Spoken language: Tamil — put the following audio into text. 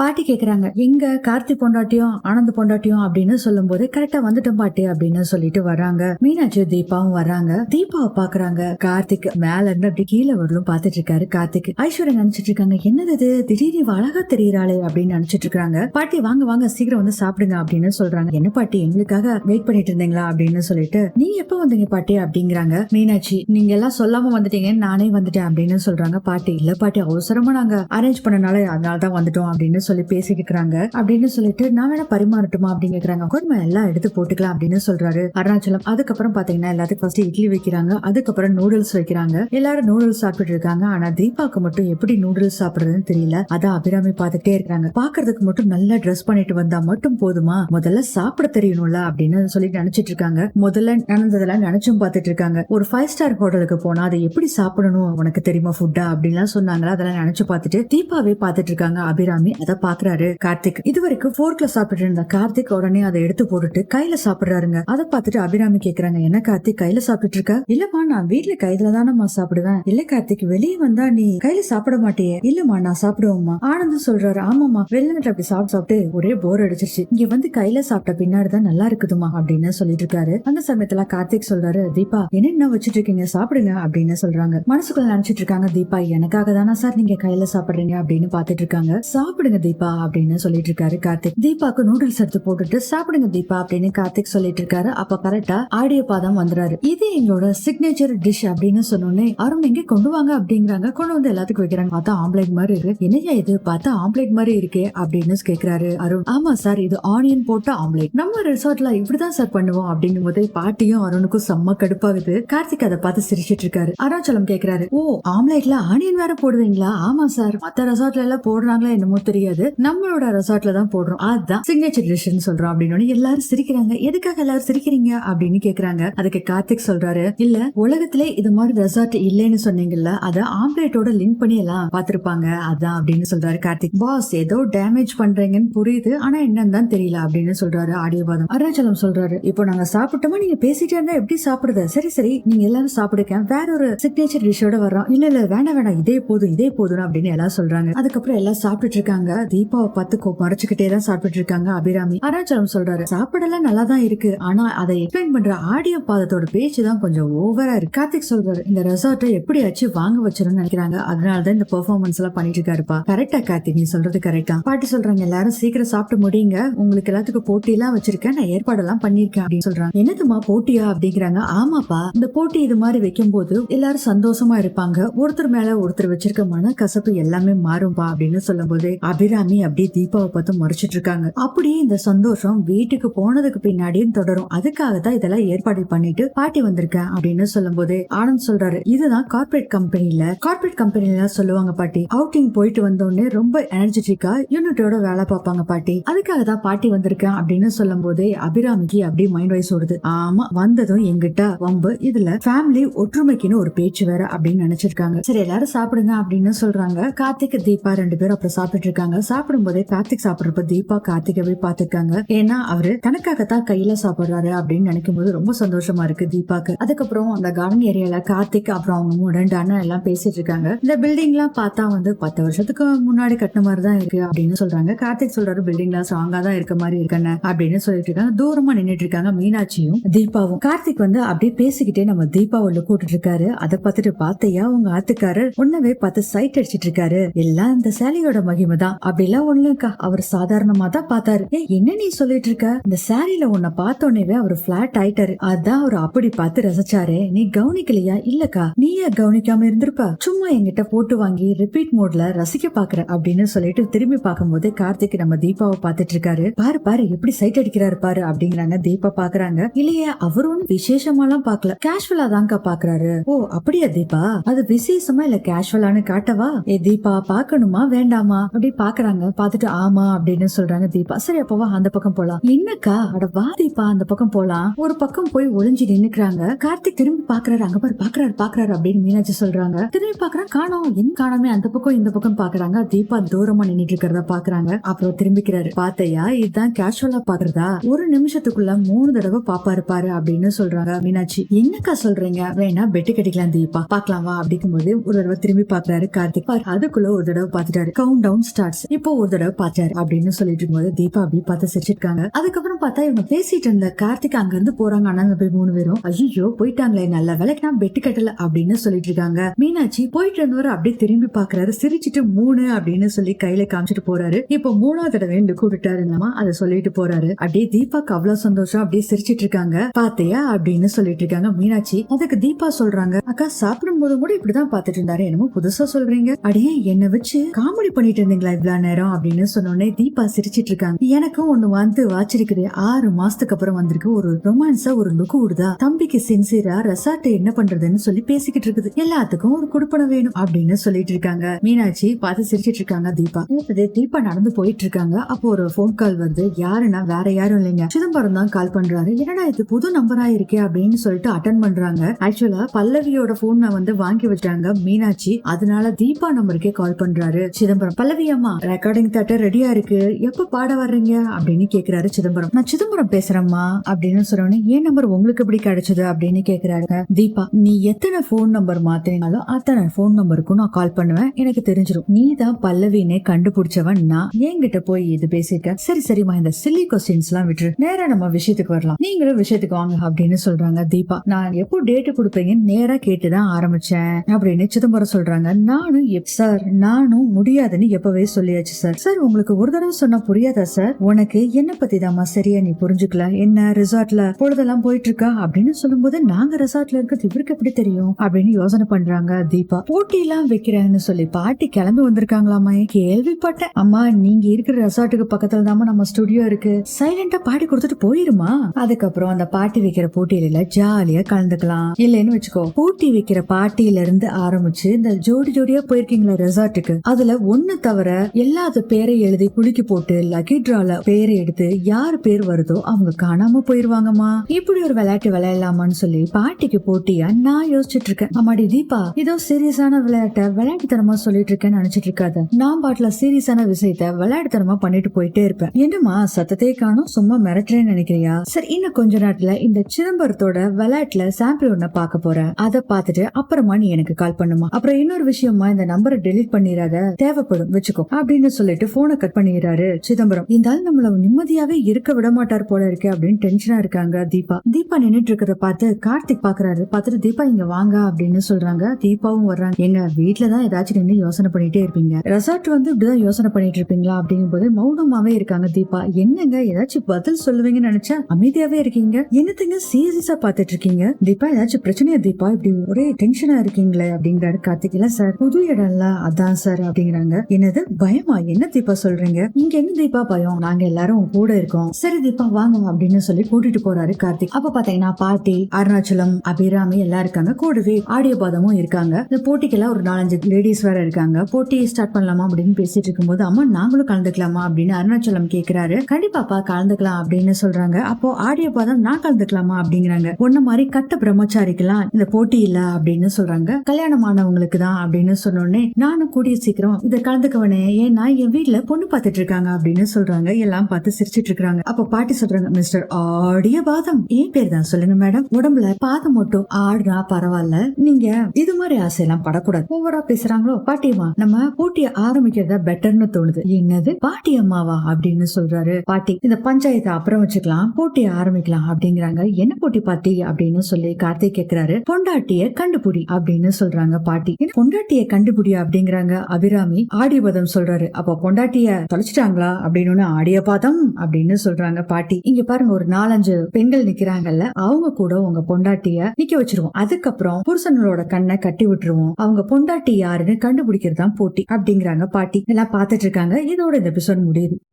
பாட்டி கேட்குறாங்க எங்க கார்த்தி பொண்டாட்டியும் ஆனந்த் பொண்டாட்டியும்? அப்படின்னு சொல்லும் போது கரெக்டா வந்துட்டோம் பாட்டி அப்படின்னு சொல்லிட்டு வர்றாங்க. மீனாட்சி தீபாவும் வர்றாங்க. தீபாவை பாக்குறாங்க. கார்த்திக் மேல இருந்து அப்படி கீழே வரலும் பாத்துட்டு இருக்காரு கார்த்திக் ஐஸ்வர்யா நினைச்சிட்டு இருக்காங்க என்னது இது? திடீர்னு அழகா தெரியறாளே அப்படின்னு நினைச்சிட்டு இருக்காங்க. பாட்டி வாங்க வாங்க சீக்கிரம் வந்து சாப்பிடுங்க அப்படின்னு சொல்றாங்க. என்ன பாட்டி எங்களுக்காக வெயிட் பண்ணிட்டு இருந்தீங்களா? அப்படின்னு சொல்லிட்டு நீங்க எப்ப வந்தீங்க பாட்டி? அப்படிங்கிறாங்க. மீனாட்சி நீங்க எல்லாம் சொல்லாம வந்துட்டீங்கன்னு நானே வந்துட்டேன் அப்படின்னு சொல்றாங்க பாட்டி. இல்ல பாட்டி அவசரமா நாங்க அரேஞ்ச் பண்ணனால அதனால தான் வந்துட்டோம் அப்படின்னு சொல்லி பேசிட்டு அப்படின்னு சொல்லிட்டு நான் வேணா பரிமாறட்டுமா? அப்படின்னு கேக்குறாங்க. எல்லாம் எடுத்து போட்டுக்கலாம் அப்படின்னு சொல்றாரு அருணாச்சலம். அதுக்கப்புறம் பாத்தீங்கன்னா எல்லாத்துக்கும் ஃபர்ஸ்ட் இட்லி வைக்கிறாங்க. அதுக்கப்புறம் நூடுல்ஸ் வைக்கிறாங்க. எல்லாரும் நூடுல்ஸ் சாப்பிட்டு இருக்காங்க. ஆனா தீபாக்கு மட்டும் எப்படி நூடுல்ஸ் சாப்பிடுறதுன்னு தெரியல. அதான் அபிராமி பார்த்துட்டே இருக்காங்க. பாக்குறதுக்கு மட்டும் நல்லா ட்ரெஸ் பண்ணிட்டு வந்தா மட்டும் போதுமா? முதல்ல சாப்பிட தெரியணும்ல அப்படின்னு சொல்லி நினைச்சிட்டு இருக்காங்க. முதல்ல நடந்ததெல்லாம் நினைச்சும் பார்த்துட்டு இருக்காங்க. ஒரு ஃபைவ் ஸ்டார் ஹோட்டலுக்கு போனா அதை எப்படி சாப்பிடணும்? உனக்கு தெரியுமா ஃபுட்டா அப்படின்லாம் சொன்னாங்களா? அதெல்லாம் நினைச்சு பார்த்துட்டு தீபாவே பார்த்துட்டு இருக்காங்க அபிராமி. அதை பாக்குறாரு கார்த்திக். இது வரைக்கும் ஃபோர்க்ல சாப்பிட்டு இருந்த கார்த்திக் உடனே அதை எடுத்து போட்டுட்டு கையில சாப்பிடுறாருங்க. அதை பார்த்துட்டு அபிராமி கேக்குறாங்க என்ன கார்த்திக் கையில சாப்பிட்டு இருக்க இல்லமா நான் வீட்டுல கையில தானம்மா சாப்பிடுவேன். இல்ல கார்த்திக் வெளியே வந்தா நீ கையில சாப்பிட மாட்டியே. இல்லம்மா நான் சாப்பிடுவோம்மா. ஆனந்த் சொல்றாரு ஆமாமா வெளிநாட்டு அப்படி சாப்பிட்டு சாப்பிட்டு ஒரே போர் அடிச்சிருச்சு. இங்க வந்து கையில சாப்பிட்ட பின்னாடிதான் நல்லா இருக்குதுமா அப்படின்னு சொல்லிட்டு இருக்காரு. அந்த சமயத்துல கார்த்திக் சொல்றாரு தீபா என்ன வச்சுட்டு வச்சிட்டு இருக்கீங்க சாப்பிடுங்க அப்படின்னு சொல்றாங்க. மனசுக்குள்ள நினைச்சிட்டு இருக்காங்க தீபா எனக்காக தானே சார் நீங்க கையில சாப்பிடுறீங்க? அப்படின்னு பாத்துட்டு இருக்காங்க. சாப்பிடுங்க தீபா அப்படின்னு சொல்லிட்டு இருக்காரு கார்த்திக். தீபாக்கு நூடுல்ஸ் எடுத்து போட்டுட்டு சாப்பிடுங்க தீபா அப்படின்னு கார்த்திக் சொல்லிட்டு இருக்காரு அப்ப கரெக்டா ஆடியோ பாதம் வந்துறாரு இது எங்களோட சிக்னேச்சர் டிஷ் அப்படின்னு சொன்னோன்னே அருண் எங்க கொண்டு வாங்க அப்படிங்கிறாங்க. கொண்டு வந்து எல்லாத்துக்கும் வைக்கிறாங்க. பார்த்தா ஆம்லேட் மாதிரி இருக்கு. என்னையா இது? பார்த்தா ஆம்லேட் மாதிரி இருக்கே அப்படின்னு கேக்குறாரு அருண். ஆமா சார் இது ஆனியன் போட்ட ஆம்லேட் நம்ம ரிசார்ட்ல இப்படிதான் சார் பண்ணுவோம் அப்படிங்கும் போது பாட்டியும் அருணுக்கும் செம்ம கடுப்பாகுது. கார்த்திக் அதை பார்த்து சிரிச்சிட்டு இருக்காரு அருணாச்சலம் கேக்குறாரு. ஓ ஆம்லேட்ல ஆனியன் வேற போடுவீங்களா? ஆமா சார் மத்த ரெசார்ட்ல எல்லாம் போடுறாங்களா என்னமோ தெரியாது. நம்மளோட ரெசார்ட்ல தான் போடுறோம். அதுதான் சிக்னேச்சர் டிஷ்னு சொல்றோம் அப்படின்னு. எல்லாரும் சிரிக்கிறாங்க. எதுக்காக எல்லாரும் சிரிக்கிறீங்க? அப்படின்னு கேக்குறாங்க. அதுக்கு கார்த்திக் சொல்றாரு. இல்ல உலகத்திலே இது மாதிரி ரெசார்ட் இல்லைன்னு சொன்னீங்கல்ல அத ஆம்லேட்டோட லிங்க் பண்ணி எல்லாம் பாத்திருப்பாங்க அதான் அப்படின்னு சொல்றாரு கார்த்திக். பாஸ் ஏதோ டேமேஜ் பண்றீங்கன்னு புரியுது. ஆனா என்னன்னு தான் தெரியல அப்படின்னு சொல்றாரு ஆடியோபாதம் அருணாச்சலம் சொல்றாரு இப்போ நாங்க சாப்பிட்டோமா? நீங்க பேசிட்டே இருந்தா எப்படி சாப்பிடுறது? சரி சரி. நீங்க எல்லாரும் சாப்பிடுக்க வேற ஒரு சிக்னேச்சர் டிஷ்ஷோட வர்றோம். இல்ல இல்ல. வேணாம் வேணாம். இதே போதும் இதே போதும் அப்படின்னு எல்லாம் சொல்றாங்க. அதுக்கப்புறம் எல்லாம் சாப்பிட்டுட்டு இருக்காங்க. தீபாவை பார்த்து மறைச்சுக்கிட்டே தான் சாப்பிட்டு இருக்காங்க அபிராமி. அருணாச்சலம் சொல்றாரு சாப்பிடலாம் நல்லா தான் இருக்கு. ஆனா அதை எக்ஸ்பிளைன் பண்ற ஆடியோ பாதத்தோட பேச்சு தான் கொஞ்சம் ஓவரா இருக்கு. கார்த்திக் சொல்றாரு இந்த ரெசார்ட்டை எப்படியாச்சும் வாங்க வச்சிருன்னு நினைக்கிறாங்க. அதனாலதான் இந்த பெர்ஃபார்மன்ஸ் எல்லாம் பண்ணிட்டு இருக்காருப்பா. கரெக்டா கார்த்திக் நீ சொல்றது கரெக்டா பாட்டி சொல்றாங்க எல்லாரும் சீக்கிரம் சாப்பிட்டு முடியுங்க உங்களுக்கு எல்லாத்துக்கும் போட்டி எல்லாம் வச்சிருக்கேன் நான் ஏற்பாடெல்லாம் பண்ணிருக்கேன் அப்படின்னு சொல்றாங்க. என்னதுமா போட்டியா அப்படிங்கிறாங்க. ஆமாப்பா இந்த போட்டி இது மாதிரி வைக்கும் போது எல்லாரும் சந்தோஷமா இருப்பாங்க. ஒருத்தர் மேல ஒருத்தர் வச்சிருக்க மன கசப்பு எல்லாமே மாறும்பா அப்படின்னு சொல்லும் போது அபிராமி அப்படியே தீபாவை பார்த்து முறைச்சிட்டு இருக்காங்க. அப்படியே இந்த சந்தோஷம் வீட்டுக்கு போனதுக்கு பின்னாடியும் தொடரும். அதுக்காக தான் இதெல்லாம் ஏற்பாடு பண்ணிட்டு பாட்டி வந்திருக்கேன் அப்படின்னு சொல்லும் போது ஆனந்த் சொல்றாரு. இதுதான் கார்ப்பரேட் கம்பெனில கார்ப்பரேட் கம்பெனில சொல்லுவாங்க பாட்டி. அவுட்டிங் போயிட்டு வந்த உடனே ரொம்ப எனர்ஜெட்டிக்கா யூனிட்டோட வேலை பார்ப்பாங்க பாட்டி. அதுக்காக தான் பாட்டி வந்திருக்கேன் அப்படின்னு சொல்லும் போதே அபிராமிக்கு அப்படியே மைண்ட் வைஸ் ஓடுது. ஆமா வந்ததும் எங்கிட்ட வம்பு இதுல ஃபேமிலி ஒற்றுமைக்குன்னு ஒரு பேச்சு வேற அப்படின்னு நினைச்சிருக்காங்க. சரி எல்லாரும் சாப்பிடுங்க அப்படின்னு சொல்றாங்க. கார்த்திக் தீபா ரெண்டு பேரும் அப்புறம் சாப்பிட்டு இருக்காங்க. சாப்பிடும்போதே கார்த்திக் சாப்பிடுறப்ப தீபா கார்த்திகவே பாத்துருக்காங்க ஏன்னா அவரு தனக்காகத்தான் கையில சாப்பிடுறாரு அப்படின்னு நினைக்கும் போது ரொம்ப சந்தோஷமா இருக்கு தீபாக்கு. அதுக்கப்புறம் அந்த கார்டன் ஏரியால கார்த்திக் அப்புறம் அவங்க ரெண்டு அண்ணன் எல்லாம் பேசிட்டு இருக்காங்க. இந்த பில்டிங் எல்லாம் பார்த்தா வந்து பத்து வருஷத்துக்கு முன்னாடி கட்டின மாதிரி தான் இருக்கு அப்படின்னு சொல்றாங்க. கார்த்திக் சொல்றாரு பில்டிங் எல்லாம் ஸ்ட்ராங்கா தான் இருக்க மாதிரி இருக்கண்ண அப்படின்னு சொல்லிட்டு இருக்காங்க. தூரமா நின்றுட்டு இருக்காங்க மீனாட்சியும் தீபாவும். கார்த்திக் வந்து அப்படியே பேசிக்கிட்டே நம்ம தீபா உள்ள கூட்டிட்டு இருக்காரு. அதை பார்த்துட்டு பார்த்தையா உங்க ஆத்துக்காரர் உன்னவே பார்த்து சைட் அடிச்சிட்டு இருக்காரு. எல்லாம் இந்த சேலையோட மகிமை தான் அப்படிலாம் ஒண்ணுக்கா அவர் சாதாரணமா தான் பார்த்தாரு என்ன நீ சொல்லிட்டு இருக்க இந்த சாரியில உன்னை பார்த்தோன்னே அவர் பிளாட் ஆயிட்டாரு. அதான் அவர் அப்படி பார்த்து ரசிச்சாரு. நீ கவனிக்கலையா? இல்லக்கா. நீயே கவனிக்காம இருந்திருப்ப. சும்மா என்கிட்ட போட்டு வாங்கி ரிப்பீட் மோட்ல ரசிக்க பாக்குற அப்படின்னு சொல்லிட்டு திரும்பி பார்க்கும்போது கார்த்திக் நம்ம தீபாவை பார்த்துட்டு இருக்காரு பாரு பாரு எப்படி சைட் அடிக்கிறாரு பாரு அப்படிங்கிறாங்க தீபா பாக்குறாங்க இல்லையே அவர் ஒன்னும் விசேஷமாலாம் பாக்கல கேஷுவலா தான்க்கா பாக்குறாரு ஓ அப்படியா தீபா? அது விசேஷமா இல்ல கேஷுவலான்னு காட்டவா? ஏ தீபா பாக்கணுமா வேண்டாமா? அப்படி பாக்குறாங்க. பாத்துட்டு ஆமா அப்படின்னு சொல்றாங்க தீபா. சரி அப்பவா அந்த பக்கம் போலாம். என்னக்கா? அட வா தீபா அந்த பக்கம் போலாம். ஒரு பக்கம் போய் ஒளிஞ்சு நின்னுக்கிறாங்க. கார்த்திக் திரும்பி பாக்குறாரு. அங்க பாரு பாக்குறாரு பாக்குறாரு அப்படின்னு மீனாட்சி சொல்றாங்க. திரும்பி பாக்குறான் காணோம். என் காணாமே அந்த பக்கம் இந்த பக்கம் பாக்குறாங்க. தீபா தூரமா நின்னுட்டு இருக்கிறத பாக்குறாங்க. அப்புறம் திரும்பிக்கிறாரு. பாத்தையா இதுதான் கேஷுவலா பாக்குறதா? ஒரு நிமிஷத்துக்குள்ள மூணு தடவை பாப்பாரு பாரு அப்படின்னு சொல்றாங்க மீனாட்சி. என்னக்கா சொல்றீங்க? வேணா பெட்டு கட்டிக்கலாம் தீபா. பாக்கலாம் வா அப்படிங்கும்போது ஒரு தடவை திரும்பி பாக்குறாரு கார்த்திக். அதுக்குள்ள ஒரு தடவை பாத்துட்டாரு. கவுண்ட் டவுன் ஸ்டார்ட்ஸ் இப்போ ஒரு தடவை பார்த்தாரு அப்படின்னு சொல்லிட்டு இருக்கும்போது தீபா அப்படி பார்த்து சிரிச்சிருக்காங்க. அதுக்கப்புறம் பார்த்தா இவங்க பேசிட்டு இருந்த கார்த்திக் அங்க இருந்து போறாங்க. ஆனா போய் மூணு பேரும் ஐயோ போயிட்டாங்களே நல்ல வேலைக்கு நான் பெட்டு கட்டல அப்படின்னு சொல்லிட்டு இருக்காங்க. மீனாட்சி போயிட்டு இருந்தவர் அப்படியே திரும்பி பாக்குறாரு சிரிச்சிட்டு மூணு அப்படின்னு சொல்லி கையில காமிச்சிட்டு போறாரு. இப்போ மூணாவது தடவை இந்த இல்லாமா அதை சொல்லிட்டு போறாரு. அப்படியே தீபாக்கு அவ்வளவு சந்தோஷம். அப்படியே சிரிச்சிட்டு இருக்காங்க. பாத்தியா? அப்படின்னு சொல்லிட்டு இருக்காங்க மீனாட்சி. அதுக்கு தீபா சொல்றாங்க அக்கா சாப்பிடும் போது கூட இப்படிதான் பாத்துட்டு இருந்தாரு. என்னமோ புதுசா சொல்றீங்க. அடியே என்ன வச்சு காமெடி பண்ணிட்டு இருந்தீங்களா இவ்வளவு நேரம் அப்படின்னு சொன்னோடனே தீபா சிரிச்சிட்டு இருக்காங்க எனக்கும் ஒண்ணு வந்து வாச்சிருக்குது ஆறு மாசத்துக்கு அப்புறம் வந்திருக்கு. ஒரு ரொமான்ஸா ஒரு லுக்கு விடுதா தம்பிக்கு சின்சியரா ரெசார்ட் என்ன பண்றதுன்னு சொல்லி பேசிக்கிட்டு இருக்குது எல்லாத்துக்கும் ஒரு குடுப்பணம் வேணும் அப்படின்னு சொல்லிட்டு இருக்காங்க மீனாட்சி பார்த்து சிரிச்சிட்டு இருக்காங்க தீபா தீபா நடந்து போயிட்டு இருக்காங்க அப்போ ஒரு ஃபோன் கால் வருது யாருன்னா வேற யாரும் இல்லைங்க. சிதம்பரம் தான் கால் பண்றாரு. என்னடா இது புது நம்பரா இருக்கே? அப்படின்னு சொல்லிட்டு அட்டன் பண்றாங்க. ஆக்சுவலா பல்லவியோட போன் வந்து வாங்கி வச்சாங்க மீனாட்சி. அதனால தீபா நம்பருக்கே கால் பண்றாரு சிதம்பரம். பல்லவி அம்மா ரெக்கார்டிங் தேட்டர் ரெடியா இருக்கு. எப்ப பாட வர்றீங்க? அப்படின்னு கேக்குறாரு சிதம்பரம். நான் சிதம்பரம் பேசுறேம்மா அப்படின்னு சொன்னோடனே ஏன் நம்பர் உங்களுக்கு எப்படி கிடைச்சது? அப்படின்னு கேக்குறாங்க தீபா நீ எத்தனை போன் நம்பர் மாத்தினாலும் அத்தனை போன் நம்பருக்கும் நான் கால் பண்ணுவேன். எனக்கு தெரிஞ்சிடும் நீ தான் பல்லவினே கண்டுபிடிச்சவன் நான். என்கிட்ட போய் இது பேசியிருக்க. சரி சரிம்மா இந்த சில்லி கொஸ்டின்ஸ் எல்லாம் விட்டுரு. நேரா நம்ம விஷயத்துக்கு வரலாம். நீங்களும் விஷயத்துக்கு வாங்க அப்படின்னு சொல்றாங்க தீபா. நான் எப்போ டேட்டு கொடுப்பீங்கன்னு நேரா கேட்டுதான் ஆரம்பிச்சேன் அப்படின்னு சிதம்பரம் சொல்றாங்க. நானும் சார் நானும் முடியாதுன்னு எப்பவே சொல்லியாச்சு சார். சார் உங்களுக்கு ஒரு தடவை சொன்னா புரியாதா சார்? உனக்கு என்ன பத்தி தாமா சரியா நீ புரிஞ்சுக்கல? என்ன ரிசார்ட்ல பொழுதெல்லாம் போயிட்டு இருக்கா அப்படின்னு சொல்லும்போது நாங்க ரிசார்ட்ல இருக்கிறது இவருக்கு எப்படி தெரியும்? அப்படின்னு யோசனை பண்றாங்க தீபா. போட்டி எல்லாம் வைக்கிறேன்னு சொல்லி பாட்டி கிளம்பி வந்திருக்காங்களாமா. கேள்விப்பட்டேன். அம்மா நீங்க இருக்கிற ரெசார்ட்டுக்கு பக்கத்துல தாமா நம்ம ஸ்டுடியோ இருக்கு. சைலண்டா பாட்டி கொடுத்துட்டு போயிருமா? அதுக்கப்புறம் அந்த பாட்டி வைக்கிற போட்டியில ஜாலியா கலந்துக்கலாம். இல்லைன்னு வச்சுக்கோ போட்டி வைக்கிற பாட்டியில இருந்து ஆரம்பிச்சு இந்த ஜோடி ஜோடியா போயிருக்கீங்களா ரெசார்ட்டுக்கு. அதுல ஒண்ணு தவிர எல்லாத பேரை எழுதி குலுக்கி போட்டு லக்கி டிரால பேரை எடுத்து யார் பேர் வருதோ அவங்க காணாம போயிருவாங்கம்மா. இப்படி ஒரு விளையாட்டு விளையாடலாமான்னு சொல்லி பாட்டிக்கு போட்டியா நான் யோசிச்சுட்டு இருக்கேன். அம்மாடி தீபா ஏதோ சீரியஸான விளையாட்ட விளையாட்டுத்தனமா சொல்லிட்டு இருக்கேன்னு நினைச்சிட்டு இருக்காத. நான் பாட்டுல சீரியஸான விஷயத்த விளையாட்டுத்தனமா பண்ணிட்டு போயிட்டே இருப்பேன். என்னம்மா சத்தத்தை காணும் சும்மா மிரட்டுறேன்னு நினைக்கிறியா? சரி இன்னும் கொஞ்ச நேரத்துல இந்த சிதம்பரத்தோட விளையாட்டுல சாம்பிள் ஒன்ன பார்க்க போறேன். அதை பார்த்துட்டு அப்புறமா நீ எனக்கு கால் பண்ணுமா அப்புறம் இன்னொரு விஷயமா இந்த நம்பரை டெலீட் பண்ணிடாத. தேவைப்படும் வச்சுக்கோ. அப்படின்னு சொல்லிட்டு போனை கட் பண்ணிடுறாரு சிதம்பரம். இந்த ஆள் நம்மள நிம்மதியாவே இருக்க விட மாட்டார் போல இருக்கு அப்படின்னு டென்ஷனா இருக்காங்க தீபா. தீபா நின்னுட்டு இருக்கிறத பார்த்து கார்த்திக் பாக்குறாரு. பார்த்துட்டு தீபா இங்க வாங்க அப்படின்னு சொல்றாங்க. தீபாவும் வர்றாங்க. எங்க வீட்டுலதான் ஏதாச்சும் நின்று யோசனை பண்ணிட்டே இருப்பீங்க? ரெசார்ட் வந்து இப்படிதான் யோசனை பண்ணிட்டு இருப்பீங்களா? அப்படிங்கும் போது மௌனமாவே இருக்காங்க தீபா. என்னங்க ஏதாச்சும் பதில் சொல்லுவீங்கன்னு நினைச்சா அமைதியாவே இருக்கீங்க? என்னத்துங்க சீரியஸா பாத்துட்டு இருக்கீங்க? தீபா ஏதாச்சும் பிரச்சனையா? தீபா இப்படி ஒரே டென்ஷனா இருக்கீங்களே? அப்படிங்கிறாரு கார்த்திக். இல்ல சார் புது இடம்ல அதான் சார் அப்படிங்கிறாங்க. என்னது பயம்? என்ன தீபா சொல்றீங்க? இங்க என்ன தீபா பயம்? நாங்க எல்லாரும் கூட இருக்கோம். சரி தீபா வாங்க அப்படின்னு சொல்லி கூட்டிட்டு போறாரு கார்த்திக். அப்ப பாத்தீங்கன்னா பாட்டி அருணாச்சலம் அபிராமி எல்லாம் இருக்காங்க. கூடவே ஆடியோ பாதமும் இருக்காங்க. இந்த போட்டிக்கெல்லாம் ஒரு நாலஞ்சு லேடிஸ் வேற இருக்காங்க. போட்டி ஸ்டார்ட் பண்ணலாமா அப்படின்னு பேசிட்டு இருக்கும்போது அம்மா நாங்களும் கலந்துக்கலாமா? அப்படின்னு அருணாச்சலம் கேக்குறாரு. கண்டிப்பாப்பா கலந்துக்கலாம் அப்படின்னு சொல்றாங்க. அப்போ ஆடியோ பாதம் நான் கலந்துக்கலாமா? அப்படிங்கிறாங்க. ஒன்ன மாதிரி கட்ட பிரம்மச்சாரிக்கெல்லாம் இந்த போட்டி இல்ல அப்படின்னு சொல்றாங்க. கல்யாணமானவங்களுக்கு தான் அப்படின்னு சொன்னோடனே நானும் கூடிய சீக்கிரம் இதை கலந்துக்கவனே. ஏன்னா என் வீட்டுல பொண்ணு பாத்துட்டு இருக்காங்க அப்படின்னு சொல்றாங்க. எல்லாம் பார்த்து சிரிச்சிட்டு இருக்காங்க அப்ப பாட்டி சொல்றாங்க மிஸ்டர் ஆடிய பாதம். ஏன் பேர் தான். சொல்லுங்க மேடம். உடம்புல பாதம் மட்டும் ஆடுனா பரவாயில்ல. நீங்க இது மாதிரி ஆசையெல்லாம் படக்கூடாது. ஓவரா பேசுறாங்களோ? பாட்டியம்மா நம்ம போட்டிய ஆரம்பிக்கிறதா பெட்டர்னு தோணுது. என்னது? பாட்டி அம்மாவா அப்படின்னு சொல்றாரு பாட்டி. இந்த பஞ்சாயத்தை அப்புறம் வச்சுக்கலாம். போட்டிய ஆரம்பிக்கலாம் அப்படிங்கிறாங்க. என்ன போட்டி பாட்டி? அப்படின்னு சொல்லி கார்த்திக் கேக்குறாரு. பொண்டாட்டிய கண்டுபிடி அப்படின்னு சொல்றாங்க பாட்டி. பொண்டாட்டிய கண்டுபிடி? அப்படிங்கிறாங்க அபிராமி. ஆடியபதம் சொல்றாரு. அப்ப பொண்டாட்டிய தொலைச்சிட்டாங்களா? அப்படின்னு ஆடியபாதம் அப்படின்னு சொல்றாங்க பாட்டி. இங்க பாருங்க ஒரு நாலஞ்சு பெண்கள் நிக்கிறாங்கல்ல அவங்க கூட உங்க பொண்டாட்டிய நிக்க வச்சிருவோம். அதுக்கப்புறம் புருஷனோட கண்ணை கட்டி விட்டுருவோம். அவங்க பொண்டாட்டி யாருன்னு கண்டுபிடிக்கிறது தான் போட்டி அப்படிங்கிறாங்க பாட்டி. எல்லாம் பாத்துட்டு இருக்காங்க. இதோட இந்த எபிசோட் முடியுது.